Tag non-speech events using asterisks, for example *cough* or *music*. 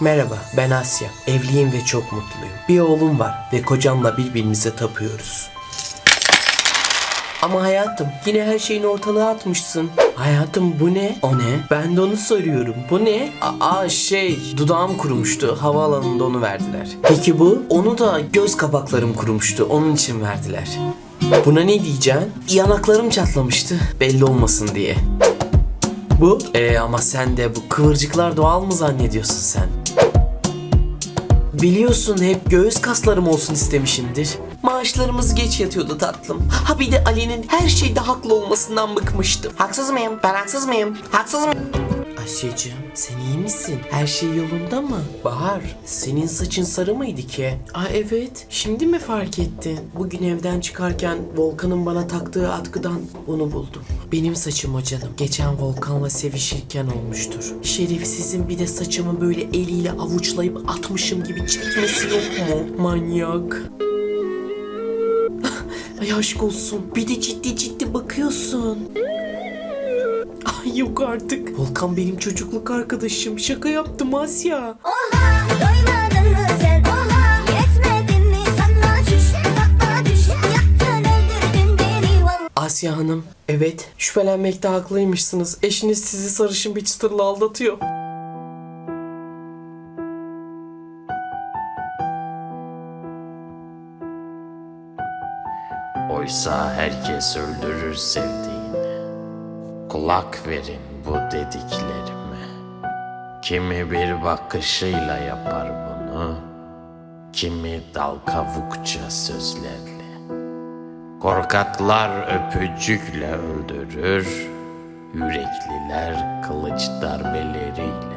Merhaba, ben Asya. Evliyim ve çok mutluyum. Bir oğlum var ve kocamla birbirimize tapıyoruz. Ama hayatım yine her şeyini ortalığa atmışsın. Hayatım bu ne? O ne? Ben de onu soruyorum. Bu ne? Aa şey dudağım kurumuştu. Havaalanında onu verdiler. Peki bu? Onu da göz kapaklarım kurumuştu. Onun için verdiler. Buna ne diyeceksin? Yanaklarım çatlamıştı. Belli olmasın diye. Bu? Ee ama sen de bu kıvırcıklar doğal mı zannediyorsun sen? Biliyorsun hep göğüs kaslarım olsun istemişimdir. Maaşlarımız geç yatıyordu tatlım. Ha bir de Ali'nin her şeyde haklı olmasından bıkmıştım. Haksız mıyım? Ben haksız mıyım? Haksız mıyım? Asya'cığım sen iyi misin? Her şey yolunda mı? Bahar senin saçın sarı mıydı ki? Aa evet şimdi mi fark ettin? Bugün evden çıkarken Volkan'ın bana taktığı atkıdan bunu buldum. Benim saçım o canım. Geçen Volkan'la sevişirken olmuştur. Şerefsizin bir de saçımı böyle eliyle avuçlayıp atmışım gibi çekmesi yok mu? Manyak. *laughs* Ay aşk olsun. Bir de ciddi ciddi bakıyorsun. Ay yok artık. Volkan benim çocukluk arkadaşım. Şaka yaptım Asya. Oha doymadın mı sen oha Yetmedin mi sana çüş Tatma düş Yaktın öldürdün beni vallahi Asya Hanım, evet şüphelenmekte haklıymışsınız. Eşiniz sizi sarışın bir çıtırla aldatıyor. Oysa herkes öldürür sevdiğini. Kulak verin bu dediklerime. Kimi bir bakışıyla yapar bunu, kimi dal kavukça sözlerle. Korkaklar öpücükle öldürür, yürekliler kılıç darbeleriyle.